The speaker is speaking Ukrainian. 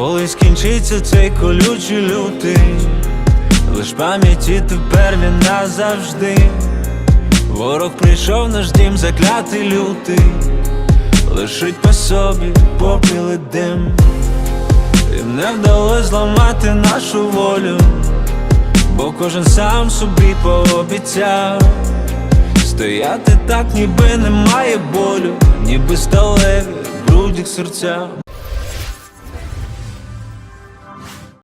Коли скінчиться цей колючий лютий, лиш пам'яті тепер він назавжди. Ворог прийшов наш дім, заклятий лютий, лишить по собі попіл і дим. Їм не вдалось зламати нашу волю, бо кожен сам собі пообіцяв Стояти так, ніби немає болю, ніби сталеві грудях серця.